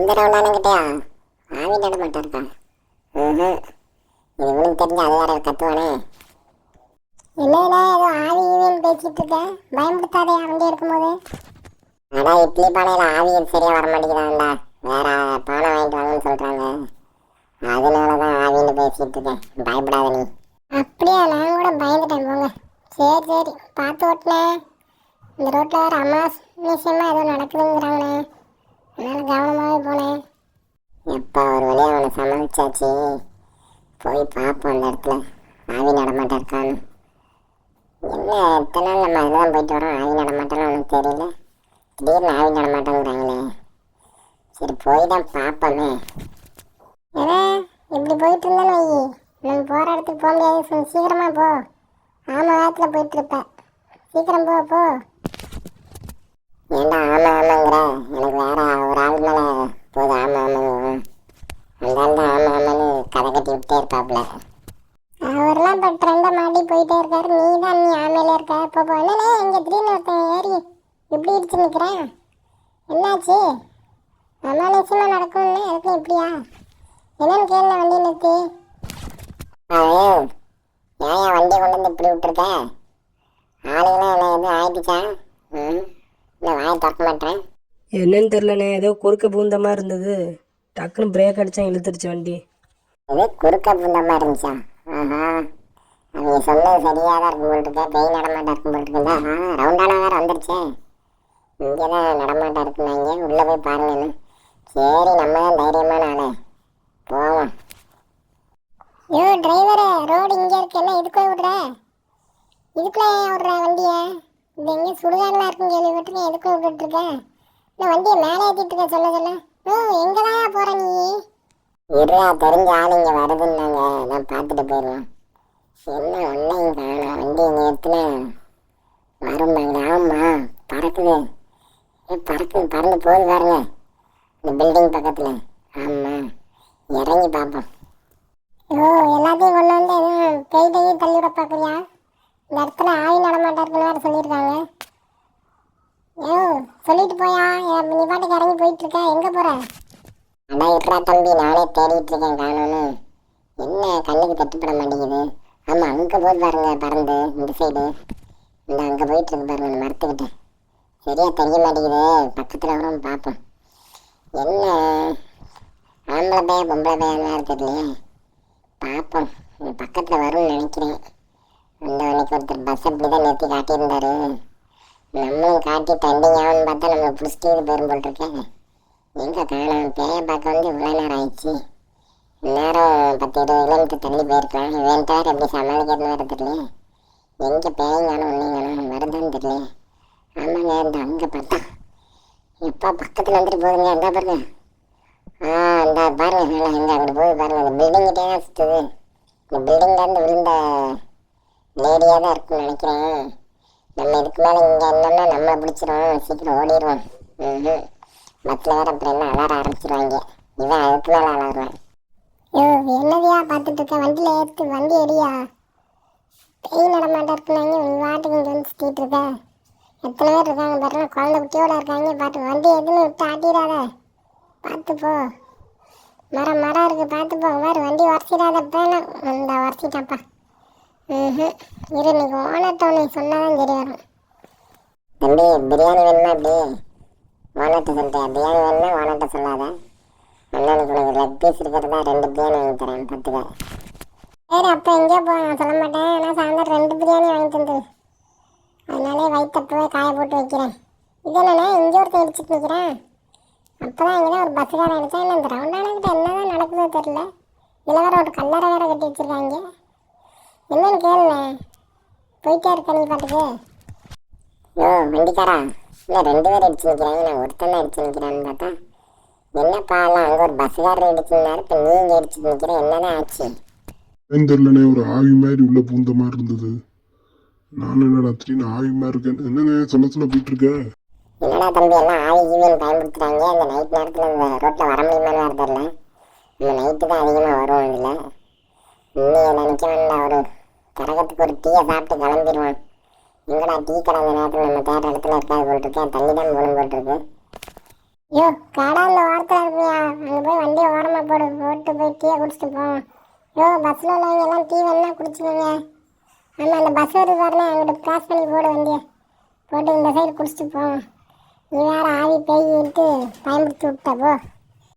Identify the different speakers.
Speaker 1: அந்த ரவுண்டானுங்கிட்டயா ஆவி நட மாட்டாருக்கா ம் இவனுக்கு தெரிஞ்ச அது வேற கத்துவானே.
Speaker 2: என்னடா ஏதோ ஆவி ஈவின்னு பேசிட்டு இருக்க. பயன்படுத்தாதே அங்கே இருக்கும்போது.
Speaker 1: அடா இட்லி பானையில ஆவி சரியா வர மாட்டேங்குதாண்டா வேற பானை வாங்கிட்டு வாங்கன்னு சொல்றாங்க. அதனாலதான் ஆவின்னு பேசிட்டு இருக்கேன். பயப்படாத நீ.
Speaker 2: அப்படியா நான் கூட பயந்துட்டேன் போங்க. சரி சரி பார்த்து ஓட்டினேன் இந்த ரோட்டில் வேறு அம்மா விஷயமா ஏதோ நடக்குதுங்கிறாங்கண்ணே அதனால கவனமாகவே போனேன்
Speaker 1: எப்பா ஒரு வழியா அவனை போய் பார்ப்போம் அந்த இடத்துல. ஆவி நடமாட்டம் இருக்கான்னு என்ன எத்தனை நாள் நம்ம அதுதான் போயிட்டு வரோம்? ஆவி நடமாட்டம்னு அவனுக்கு தெரியல. திடீர்னு ஆவி நடமாட்டங்கிறாங்களே சரி போய் தான் பார்ப்போமே
Speaker 2: ஏன்னா இப்படி போயிட்டு இருந்தேன்னு வை நம்ம போகிற இடத்துக்கு போக முடியாது. சீ- சீக்கிரமாக போ. ஆமாம் வேகத்தில் போயிட்டுருப்பேன் சீக்கிரம் போ போ.
Speaker 1: ஏண்டா ஆமாம் ஆமாங்கிற? எனக்கு வேற ஒரு ஆள் மேல போதும் ஆமா ஆமாங்க அந்த ஆள் தான் ஆமா ஆமான்னு கதை இருப்பாப்ல
Speaker 2: அவரெல்லாம் இப்போ ட்ரெண்டை மாட்டி போயிட்டே இருக்காரு. நீ தான் நீ ஆமையில இருக்க. இப்போ போ. என்னண்ணே இங்கே திடீர்னு ஒருத்தன் ஏறி இப்படி இடிச்சு நிற்கிறேன் என்னாச்சு? அமானுஷமா நடக்கும்னு அதுக்கு இப்படியா? என்னன்னு கேள்வி வண்டி நிறுத்தி.
Speaker 1: அவன் ஏன் வண்டி கொண்டு வந்து இப்படி விட்டுருக்க? ஆளுங்களாம் என்ன எதுவும் ஆயிடுச்சா ம் இல்லை வாயை திறக்க மாட்டேன்.
Speaker 3: என்னன்னு தெரிலண்ணே ஏதோ குறுக்க பூந்த மாதிரி இருந்தது. டக்குன்னு பிரேக் அடிச்சா இழுத்துருச்சு வண்டி.
Speaker 1: இது குறுக்க புந்தமாக மாதிரி இருந்துச்சா? ஆஹா. அவங்க சொன்னது சரியாக தான் இருக்கும் போல் இருக்கு பெய் இருக்கும் போல் இருக்குதா ஆ ரவுண்டானா வேறு வந்துருச்சே. இங்கே தான் நடமாட்டா இருக்குனாங்க உள்ளே போய் பாருங்கன்னு சரி நம்ம தான் தைரியமான ஆளே. போவோம்.
Speaker 2: யோ டிரைவரு ரோடு இங்கே இருக்கு. என்ன இதுக்கு விடுற இதுக்குள்ளே ஏன் விடுற வண்டியை? இது எங்கே சுடுகாடெலாம் இருக்குன்னு கேள்விப்பட்டிருக்கேன். எதுக்குள்ள விட்டுட்டு இருக்கேன் இல்லை வண்டியை மேலே ஏற்றிட்டு இருக்க. சொல்ல சொல்ல. ஓ எங்கே தான் போகிற நீ?
Speaker 1: இருளா தெரிஞ்ச ஆள் இங்கே வருதுன்னாங்க. நான் பார்த்துட்டு போயிடுவேன். என்ன ஒன்றையும் காணும்? வண்டி நிறுத்தினா வரும்பாங்க ஆமாம் பறக்குது. ஏ பறக்குது. பறந்து போகுது பாருங்க. இந்த பில்டிங் பக்கத்தில். ஆமாம் இறங்கி பார்ப்போம்.
Speaker 2: ஓ எல்லாத்தையும் கொண்டு வந்து எதுவும் பெயிட்டையும் தள்ளி விட பார்க்குறியா? இந்த இடத்துல ஆவி நடமாட்டம் வேறு சொல்லியிருக்காங்க. ஏ சொல்லிட்டு போயா? நீ பாட்டுக்கு இறங்கி போயிட்டுருக்க எங்கே போகிற
Speaker 1: அதான் எப்படா தம்பி? நானே தேடிட்டு இருக்கேன் காணோன்னு. என்ன கண்ணுக்கு தட்டுப்பட மாட்டேங்குது. ஆமாம் அங்கே போய் பாருங்க பறந்து இந்த சைடு இந்த அங்கே போயிட்டு இருக்கு பாருங்க இந்த மரத்துக்கிட்ட சரியா தெரிய மாட்டேங்குது. பக்கத்தில் வரும் பார்ப்போம் என்ன? ஆம்பளை பையன் பொம்பளை பையன் தெரியலையே பார்ப்போம் இது பக்கத்தில் வரும்னு நினைக்கிறேன். அந்த அன்னைக்கு ஒருத்தர் பஸ் அப்படி தான் நிறுத்தி காட்டியிருந்தாரு. நம்மளும் காட்டி தண்டிங்காவன்னு பார்த்தா நம்ம பிடிச்சிட்டு போயிரும் போல் எங்கே காணோம் பேயை பார்க்க வந்து இவ்வளோ நேரம் ஆயிடுச்சு. நேரம் பத்து இருபது கிலோமீட்டர் தள்ளி போயிருக்கலாம். இவன் வேறு எப்படி சமாளிக்கிறதுன்னு வேறு தெரியல எங்கே பேயும் காணும் ஒன்றையும் வருதான்னு தெரியல ஆமாங்க இந்த அங்கே பார்த்தா. எப்போ பக்கத்தில் வந்துட்டு போதுங்க இந்த பாருங்க. ஆ இந்த பாருங்க. நல்லா எங்கே அங்கே போய் பாருங்க. அந்த பில்டிங்கிட்டே தான் சுற்றுது இந்த பில்டிங்லேருந்து விழுந்த லேடியாக தான் இருக்கும்னு நினைக்கிறேன். நம்ம இதுக்கு மேலே இங்கே இருந்தோம்னா நம்மளை பிடிச்சிரும். சீக்கிரம் ஓடிடுவோம் ம் பஸ்ஸில் வேறு அப்புறம் என்ன அலார ஆரம்பிச்சிருவாங்க. இவன் அதுக்கு மேலே அலாருவான்
Speaker 2: யோ என்னதையா பார்த்துட்டு இருக்க? வண்டியில் ஏற்று வண்டி எடியா பெய் நடமாட்டம் இருக்குனாங்க நீ வாட்டுக்கு இங்கே வந்து சுற்றிட்டு இருக்க. எத்தனை பேர் இருக்காங்க பாருங்க குழந்தை குட்டியோட இருக்காங்க. பாட்டு வண்டி எதுன்னு விட்டு ஆட்டிடாத. பார்த்து போ. மரம் மரம் இருக்கு பார்த்து போ. வேறு வண்டி உரசிடாத அந்த உரைச்சிட்டாப்பா ம் இரு இன்னைக்கு ஓனர்ட்ட உனக்கு சொன்னால் தான் தெரிய வரும்.
Speaker 1: தம்பி பிரியாணி வேணுமா அப்படியே ஓனர்கிட்ட சொல்லிட்டேன். பிரியாணி வேணும்னா ஓனர்கிட்ட சொல்லாத. அண்ணனுக்கு உனக்கு லெக் பீஸ் இருக்கிறதா ரெண்டு பிரியாணி வாங்கி தரேன் பத்துக்க.
Speaker 2: சரி அப்போ எங்கேயோ போ நான் சொல்ல மாட்டேன். ஆனால் சாயந்தரம் ரெண்டு பிரியாணி வாங்கி தந்து அதனாலே வயிற்றப்பவே காய போட்டு வைக்கிறேன். இது என்னண்ணே இங்கே ஒருத்தன் இடிச்சிட்டு நிற்கிறேன் அப்போ தான் இங்கே தான் ஒரு பஸ்ஸுக்காரன் அடித்தான் என்ன இந்த ரவுண்டானங்கிட்ட என்ன தான் நடக்குதோ தெரில இதில் வேறு ஒரு கல்லறை வேறு கட்டி வச்சுருக்காங்க. என்னன்னு கேளுண்ணே போயிட்டே இருக்க நீ பாட்டுக்கு.
Speaker 1: ஓ வண்டிக்காரா? இல்லை ரெண்டு பேர் அடிச்சு நிற்கிறாங்க நான் ஒருத்தன் தான் அடிச்சு நிற்கிறான்னு பார்த்தா என்னப்பா எல்லாம் அங்கே ஒரு பஸ்ஸுக்காரர் அடிச்சிருந்தாரு இப்போ நீ இங்கே அடிச்சு நிற்கிற என்னதான் ஆச்சு?
Speaker 4: ஏன் ஒரு ஆவி மாதிரி உள்ள பூந்த மாதிரி இருந்தது. நான் என்னடா திடீர்னு ஆவி மாதிரி இருக்கேன்? என்னண்ணே சொல்ல சொல்ல போயிட்டு இருக்க?
Speaker 1: என்னடா தம்பி எல்லாம் ஆவி ஜீவன் பயன்படுத்துகிறாங்க இந்த நைட் நேரத்தில் ரோட்டில் வர முடியுமான்னு வேறு தெரில இந்த நைட்டு தான் அதிகமாக வரும் இதில் இன்னும் நினைக்க வேண்டாம் ஒரு கரகத்துக்கு ஒரு டீயை சாப்பிட்டு கிளம்பிடுவான் எங்கடா டீ கடை அந்த நேரத்தில் நம்ம தேடுற இடத்துல இருக்காது போல் தண்ணி தான் மூணு போல் ஐயோ கடை அந்த ஓரத்தில் இருக்குயா? அங்கே போய் வண்டியை ஓரமாக போடு. போட்டு போய் டீயை குடிச்சிட்டு போவோம். ஐயோ பஸ்ஸில் உள்ளவங்க எல்லாம் டீ வேணா குடிச்சுக்கோங்க. ஆமாம் அந்த பஸ் வருது பாருங்க. அங்கிட்ட கிராஸ் பண்ணி போடு வண்டியை. போட்டு இந்த சைடு குடிச்சிட்டு போவோம். நீ வேறு ஆவி பேய்ட்டு பயன்படுத்தி விட்டா போ.